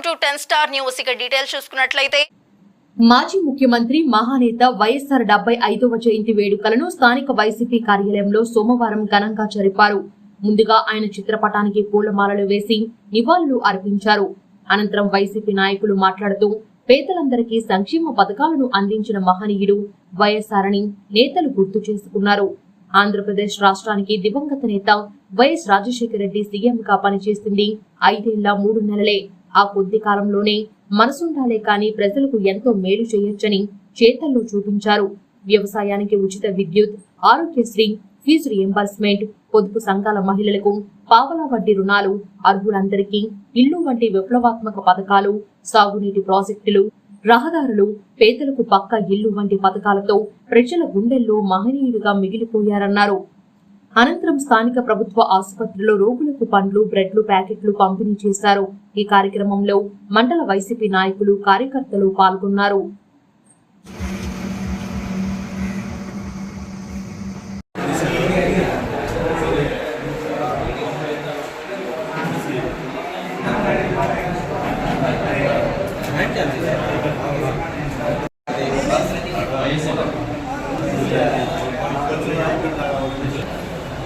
Welcome to ten star news. ఇక details చూసుకున్నట్లయితే మాజీ ముఖ్యమంత్రి మహానేత వైఎస్ఆర్ డెబ్బై ఐదవ జయంతి వేడుకలను స్థానిక వైసీపీ కార్యాలయంలో సోమవారం ఘనంగా జరిపారు. ముందుగా ఆయన చిత్రపటానికి పూలమాలలు వేసి నివాళులు అర్పించారు. అనంతరం వైసీపీ నాయకులు మాట్లాడుతూ పేదలందరికీ సంక్షేమ పథకాలను అందించిన మహనీయుడు వైఎస్ఆర్ అని నేతలు గుర్తు చేసుకున్నారు. ఆంధ్రప్రదేశ్ రాష్ట్రానికి దివంగత నేత వైఎస్ రాజశేఖర రెడ్డి సీఎంగా పనిచేసింది ఐదేళ్ళ మూడు నెలలే. ఆ కొద్ది కాలంలోనే మనసుండాలే కాని ప్రజలకు ఎంతో మేలు చేయొచ్చని చేతల్లో చూపించారు. వ్యవసాయానికి ఉచిత విద్యుత్ ఆరోగ్యశ్రీ ఫీజు రియంబర్స్మెంట్ పొదుపు సంఘాల మహిళలకు పావలా వడ్డీ రుణాలు అర్హులందరికీ ఇల్లు వంటి విప్లవాత్మక పథకాలు సాగునీటి ప్రాజెక్టులు రహదారులు పేదలకు పక్క ఇల్లు వంటి పథకాలతో ప్రజల గుండెల్లో మహనీయుడిగా మిగిలిపోయారన్నారు. అనంతరం స్థానిక ప్రభుత్వ ఆసుపత్రిలో రోగులకు పండ్లు బ్రెడ్లు ప్యాకెట్లు పంపిణీ చేశారు ఈ కార్యక్రమంలో మండల వైసీపీ నాయకులు కార్యకర్తలు పాల్గొన్నారు Yeah.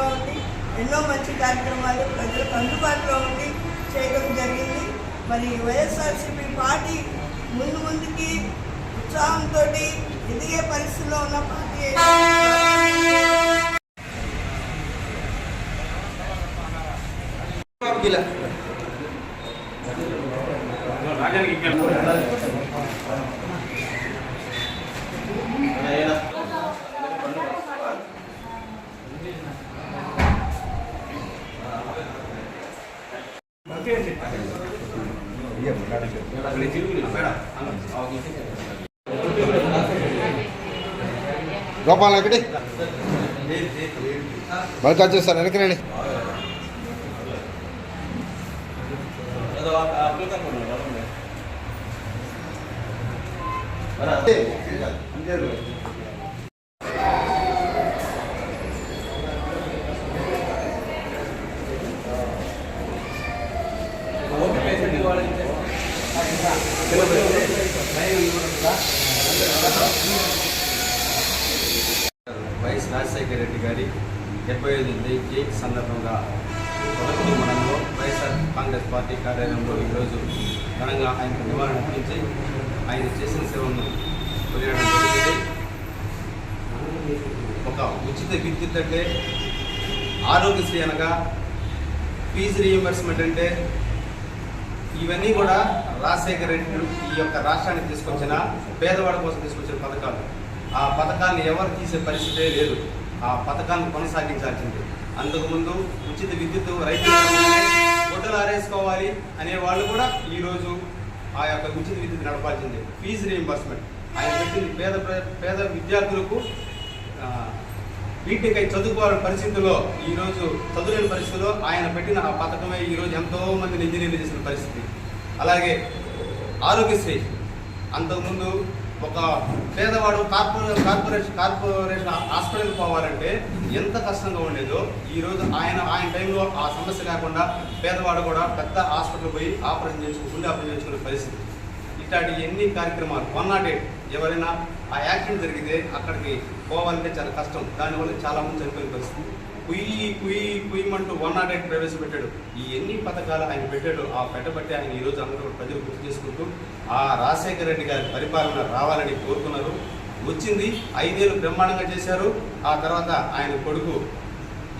అందుబాటులో ఉంది. ఎన్నో మంచి కార్యక్రమాలు ప్రజలకు అందుబాటులో ఉండి చేయడం జరిగింది. మరి వైఎస్ఆర్సీపీ పార్టీ ముందు ముందుకి ఉత్సాహంతో ఎదిగే పరిస్థితిలో ఉన్న పార్టీ గోపాల్ ఎక్కడి బయట వచ్చేస్తారు వెనకనండి అంతే రాజశేఖర రెడ్డి గారి డెబ్బై ఐదు జయంతి సందర్భంగా మొదటి మనంలో వైఎస్ఆర్ కాంగ్రెస్ పార్టీ కార్యాలయంలో ఈరోజు ఘనంగా ఆయనకు నివారణ అర్పించి ఆయన చేసిన సేవలను కొనియడం జరిగింది. ఒక ఉచిత విద్యుత్ అంటే ఆరోగ్యశ్రీ అనగా ఫీజు రీఎంబర్స్మెంట్ అంటే ఇవన్నీ కూడా రాజశేఖర రెడ్డి ఈ యొక్క రాష్ట్రానికి తీసుకొచ్చిన పేదవాడి కోసం తీసుకొచ్చిన పథకాలు. ఆ పథకాన్ని ఎవరు తీసే పరిస్థితే లేదు. ఆ పథకాన్ని కొనసాగించాల్సింది. అంతకుముందు ఉచిత విద్యుత్ రైతులు గొడ్డలు ఆరేసుకోవాలి అనే వాళ్ళు కూడా ఈరోజు ఆ యొక్క ఉచిత విద్యుత్ నడపాల్సిందే. ఫీజు రీఎంబర్స్మెంట్ ఆయన పెట్టింది పేద ప్ర- పేద విద్యార్థులకు ఆ, అయి చదువుకోవాలని పరిస్థితుల్లో ఈరోజు చదువులేని పరిస్థితుల్లో ఆయన పెట్టిన ఆ పథకమే ఈరోజు ఎంతో మందిని ఇంజనీర్లు చేసిన పరిస్థితి. అలాగే ఆరోగ్యశ్రీ. అంతకుముందు ఒక పేదవాడు కార్పొరేషన్ కార్పొరేషన్ కార్పొరేషన్ హాస్పిటల్కి పోవాలంటే ఎంత కష్టంగా ఉండేదో ఈరోజు ఆయన ఆయన టైంలో ఆ సమస్య లేకుండా పేదవాడు కూడా పెద్ద హాస్పిటల్ పోయి ఆపరేషన్ చేసుకుని గుండె ఆపరేషన్ చేసుకునే పరిస్థితి. ఇట్లాంటి ఎన్ని కార్యక్రమాలు వన్ నాట్ ఎయిట్ ఎవరైనా ఆ యాక్సిడెంట్ జరిగితే అక్కడికి పోవాలంటే చాలా కష్టం. దానివల్ల చాలా మంది చనిపోయిన పరిస్థితి. కుయ్యి కుయ్యి కుయ్యమంటూ వన్ నాట్ ఎయిట్ ప్రవేశపెట్టాడు. ఈ ఎన్ని పథకాలు ఆయన పెట్టాడు ఆ పెట్టబట్టి ఆయన ఈరోజు అందరూ ప్రజలు గుర్తు చేసుకుంటూ ఆ రాజశేఖర రెడ్డి గారి పరిపాలన రావాలని కోరుకున్నారు. వచ్చింది ఐదేళ్ళు బ్రహ్మాండంగా చేశారు. ఆ తర్వాత ఆయన కొడుకు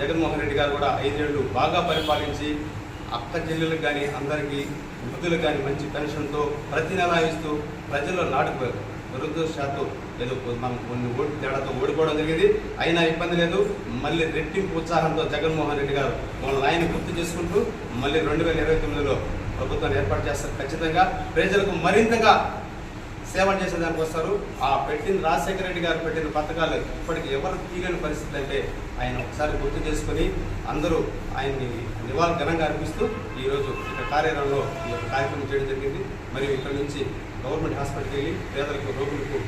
జగన్మోహన్ రెడ్డి గారు కూడా ఐదేళ్ళు బాగా పరిపాలించి అక్క చెల్లెలకు కానీ అందరికీ వృద్ధులకు కానీ మంచి పెన్షన్తో ప్రతి నెల ఇస్తూ ప్రజల్లో నాటుకుపోయారు. దురదృష్టశాత్తు లేదు మనం కొన్ని ఓటు తేడాతో ఓడిపోవడం జరిగింది. అయినా ఇబ్బంది లేదు. మళ్ళీ రెట్టింపు ఉత్సాహంతో జగన్మోహన్ రెడ్డి గారు మన ఆయన గుర్తు చేసుకుంటూ మళ్ళీ రెండు వేల ఇరవై తొమ్మిదిలో ప్రభుత్వాన్ని ఏర్పాటు చేస్తారు ఖచ్చితంగా. ప్రజలకు మరింతగా సేవ చేసేదానికి వస్తారు. ఆ పెట్టిన రాజశేఖర రెడ్డి గారు పెట్టిన పథకాలు ఇప్పటికి ఎవరు తీయని పరిస్థితి అంటే ఆయన ఒకసారి గుర్తు చేసుకొని అందరూ ఆయన్ని నివాళ ఘనంగా అర్పిస్తూ ఈరోజు ఇక్కడ కార్యాలయంలో ఈ యొక్క కార్యక్రమం చేయడం జరిగింది. మరియు ఇక్కడ నుంచి గవర్నమెంట్ హాస్పిటల్కి వెళ్ళి పేదలకు రోగులకు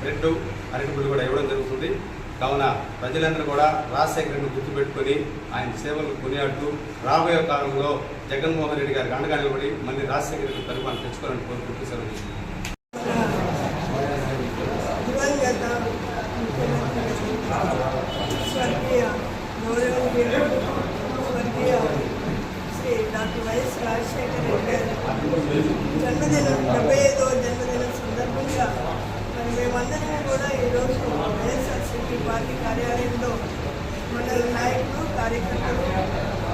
బ్రెడ్ అరటిపళ్ళు కూడా ఇవ్వడం జరుగుతుంది. కావున ప్రజలందరూ కూడా రాజశేఖర గుర్తుపెట్టుకొని ఆయన సేవలు కొనియాడుతూ రాబోయే కాలంలో జగన్మోహన్ రెడ్డి గారికి అండగా నిలబడి మళ్ళీ రాజశేఖర రెడ్డి పరిపాలన తెచ్చుకోవాలని కోరుకుంటూ సెలవు తీసుకుంటున్నాను. దివంగత ముఖ్యమంత్రి స్వర్గీయ గౌరవనీయులు స్వర్గీయ శ్రీ డాక్టర్ వైఎస్ రాజశేఖర రెడ్డి గారి జన్మదినం డెబ్బై ఐదవ జన్మదినం సందర్భంగా మరి మేమందరం కూడా ఈరోజు వైఎస్ఆర్సీపీ పార్టీ కార్యాలయంలో మండల నాయకులు కార్యకర్తలు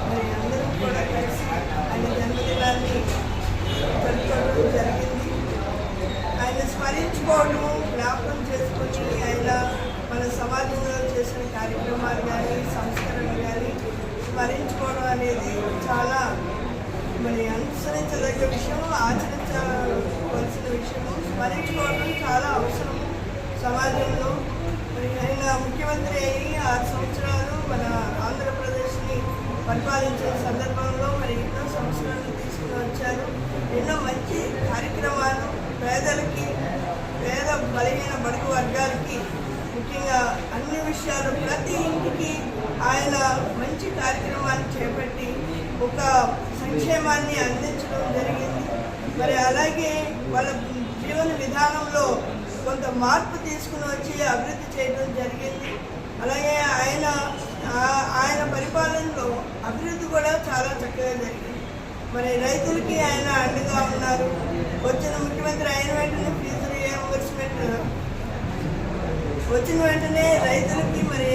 మరి అందరం కూడా కలిసి ఆయన జన్మదినాన్ని జరుపుకోవడం జరిగింది ఆయన స్మరించుకోవడం జ్ఞాపకం చేసుకొని ఆయన మన సమాజంలో చేసిన కార్యక్రమాలు కానీ సంస్కరణలు కానీ స్మరించుకోవడం అనేది చాలా మరి అనుసరించదగ్గ విషయం ఆచరించవలసిన విషయము చాలా అవసరం సమాజంలో. మరి ఆయన ముఖ్యమంత్రి అయ్యి ఆరు సంవత్సరాలు మన ఆంధ్రప్రదేశ్ని పరిపాలించిన సందర్భంలో మరి ఎన్నో సంవత్సరాలు తీసుకుని వచ్చారు. ఎన్నో మంచి కార్యక్రమాలు పేదలకి పేద బలహీన బడుగు వర్గాలకి ముఖ్యంగా అన్ని విషయాలు ప్రతి ఇంటికి ఆయన మంచి కార్యక్రమాన్ని చేపట్టి ఒక సంక్షేమాన్ని అందించడం జరిగింది. మరి అలాగే వాళ్ళ జీవన విధానంలో కొంత మార్పు తీసుకుని వచ్చి అభివృద్ధి చేయడం జరిగింది. అలాగే ఆయన ఆయన పరిపాలనలో అభివృద్ధి కూడా చాలా చక్కగా జరిగింది. మరి రైతులకి ఆయన అండగా ఉన్నారు. వచ్చిన ముఖ్యమంత్రి అయిన వెంటనే ఫీజు రియంబర్స్మెంట్ వచ్చిన వెంటనే రైతులకి మరి